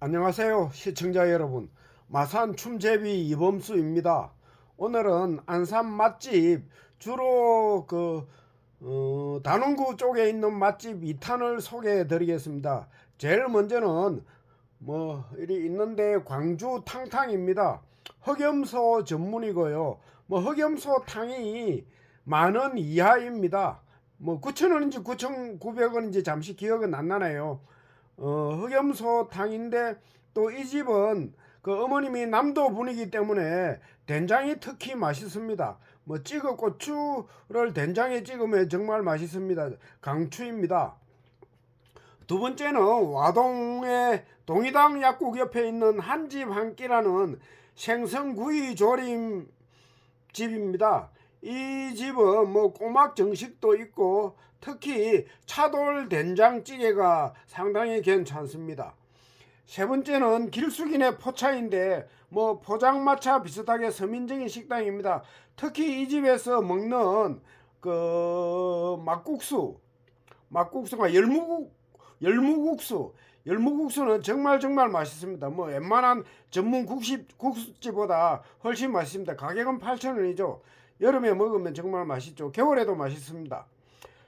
안녕하세요 시청자 여러분. 마산 춤제비 이범수입니다. 오늘은 안산 맛집 주로 그 어, 단원구 쪽에 있는 맛집 2탄을 소개해 드리겠습니다. 제일 먼저는 뭐 이리 있는데 광주 탕탕입니다. 흑염소 전문이고요. 뭐 흑염소 탕이 만원 이하입니다. 뭐 9천원인지 9,900원인지 잠시 기억은 안 나네요 어, 흑염소 탕인데 또 이 집은 그 어머님이 남도 분이기 때문에 된장이 특히 맛있습니다. 뭐 찍어 고추를 된장에 찍으면 정말 맛있습니다. 강추입니다. 두 번째는 와동의 동이당 약국 옆에 있는 한 집 한 끼라는 생선구이 조림 집입니다. 이 집은 뭐 꼬막 정식도 있고 특히 차돌 된장찌개가 상당히 괜찮습니다. 세 번째는 길숙이네 포차인데 뭐 포장마차 비슷하게 서민적인 식당입니다. 특히 이 집에서 먹는 그 막국수, 막국수가 열무국 열무국수 열무국수는 정말 정말 맛있습니다. 뭐 웬만한 전문 국식 국수집보다 훨씬 맛있습니다. 가격은 8,000원이죠. 여름에 먹으면 정말 맛있죠. 겨울에도 맛있습니다.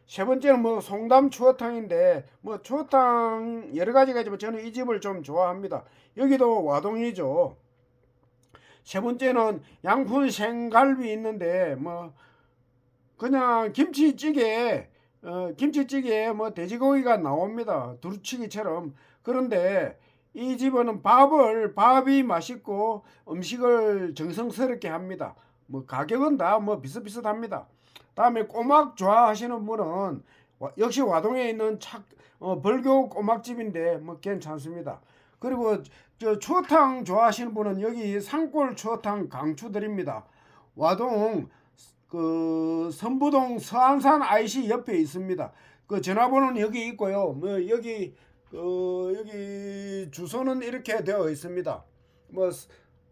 세 번째는 뭐 송담 추어탕인데 뭐 추어탕 여러 가지가 있지만 저는 이 집을 좀 좋아합니다. 여기도 와동이죠. 세 번째는 양푼 생갈비 있는데 뭐 그냥 김치찌개 어, 김치찌개에 뭐 돼지고기가 나옵니다. 두루치기처럼. 그런데 이 집은 밥을 밥이 맛있고 음식을 정성스럽게 합니다. 뭐 가격은 다 뭐 비슷비슷합니다. 다음에 꼬막 좋아하시는 분은 와- 역시 와동에 있는 착 어, 벌교 꼬막집인데 뭐 괜찮습니다. 그리고 저 추어탕 좋아하시는 분은 여기 산골 추어탕 강추드립니다. 와동 그 선부동 서안산 IC 옆에 있습니다. 그 전화번호는 여기 있고요. 뭐 여기 그 여기 주소는 이렇게 되어 있습니다. 뭐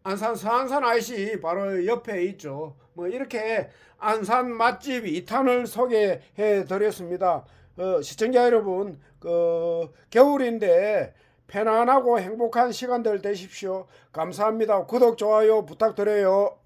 안산 서안산 IC 바로 옆에 있죠. 뭐 이렇게 안산 맛집 2탄을 소개해 드렸습니다. 어, 시청자 여러분, 그 겨울인데 편안하고 행복한 시간들 되십시오. 감사합니다. 구독, 좋아요 부탁드려요.